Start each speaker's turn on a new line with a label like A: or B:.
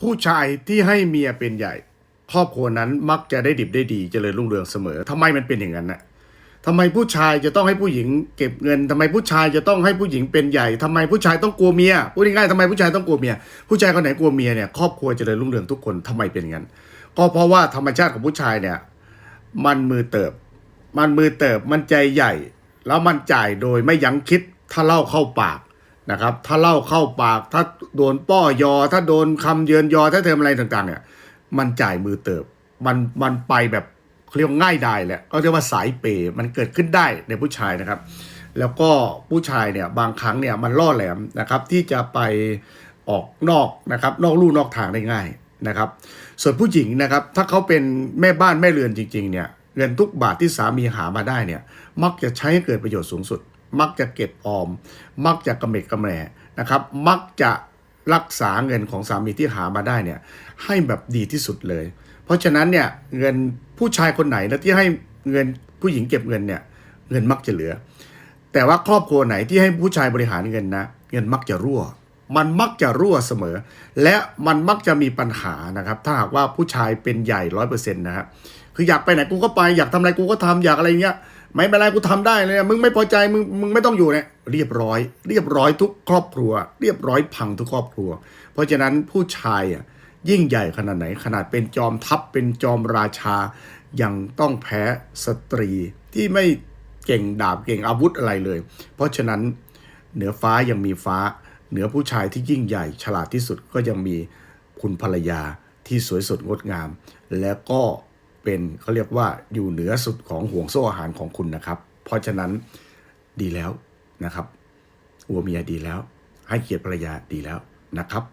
A: ผู้ชายที่ให้เมียเป็นใหญ่ ครอบครัวนั้นมักจะได้ดิบได้ดีเจริญรุ่งเรืองเสมอทำไมมันเป็นอย่างนั้นน่ะทำไมผู้ชายจะต้องให้ผู้หญิงเก็บเงินทำไมผู้ชายจะต้องให้ผู้หญิงเป็นใหญ่ทำไมผู้ชายต้องกลัวเมียพูดง่ายๆทำไมผู้ชายต้องกลัวเมีย ผู้ชายคนไหนกลัวเมียเนี่ยครอบครัวเจริญรุ่งเรืองทุกคนทำไมเป็นอย่างนั้น ก็เพราะว่าธรรมชาติของผู้ชายเนี่ย มันมือเติบ มันมือเติบมันใจใหญ่ แล้วมันจ่ายโดยไม่ยั้งคิดถ้าเล่าเข้าปาก นะครับ ถ้าเล่าเข้าปาก ถ้าโดนป้อยอ ถ้าโดนคำเยินยอถ้าเทอมอะไรต่างๆ เนี่ย มันจ่ายมือเติบ มันมันไปแบบเรียกว่าง่ายไดายแหละก็เรียกว่าสายเปย์มันเกิดขึ้นได้ในผู้ชายนะครับ แล้วก็ผู้ชายเนี่ยบางครั้งเนี่ยมันล่อแหลมนะครับที่จะไปออกนอกนะครับนอกลู่นอกทางได้ง่ายนะครับ ส่วนผู้หญิงนะครับถ้าเขาเป็นแม่บ้านแม่เรือนจริงๆเนี่ยเงินทุกบาทที่สามีหามาได้เนี่ยมักจะใช้ให้เกิดประโยชน์สูงสุด มักจะเก็บออม มักจะกระเมกกระแมนะครับ มักจะรักษาเงินของสามีที่หามาได้เนี่ยให้แบบดีที่สุดเลย เพราะฉะนั้นเนี่ยเงินผู้ชายคนไหนนะที่ให้เงินผู้หญิงเก็บเงินเนี่ยเงินมักจะเหลือ แต่ว่าครอบครัวไหนที่ให้ผู้ชายบริหารเงินนะเงินมักจะรั่ว มันมักจะรั่วเสมอ และมันมักจะมีปัญหานะครับ ถ้าหากว่าผู้ชายเป็นใหญ่ร้อยเปอร์เซ็นต์นะครับคืออยากไปไหนกูก็ไปอยากทำอะไรกูก็ทำอยากอะไรเงี้ย ไม่เป็นไรกูทำได้เลยมึงไม่พอใจมึงมึงไม่ต้องอยู่เนี่ยเรียบร้อย เรียบร้อยทุกครอบครัว เรียบร้อยพังทุกครอบครัว เพราะฉะนั้นผู้ชายอะยิ่งใหญ่ขนาดไหนขนาดเป็นจอมทัพเป็นจอมราชา ยังต้องแพ้สตรีที่ไม่เก่งดาบเก่งอาวุธอะไรเลย เพราะฉะนั้นเหนือฟ้ายังมีฟ้า เหนือผู้ชายที่ยิ่งใหญ่ฉลาดที่สุดก็ยังมีคุณภรรยาที่สวยสดงดงาม และก็ เป็นเขาเรียกว่าอยู่เหนือสุดของห่วงโซ่อาหารของคุณนะครับ เพราะฉะนั้นดีแล้วนะครับอัวเมียดีแล้ว ให้เกียรติภรรยาดีแล้วนะครับ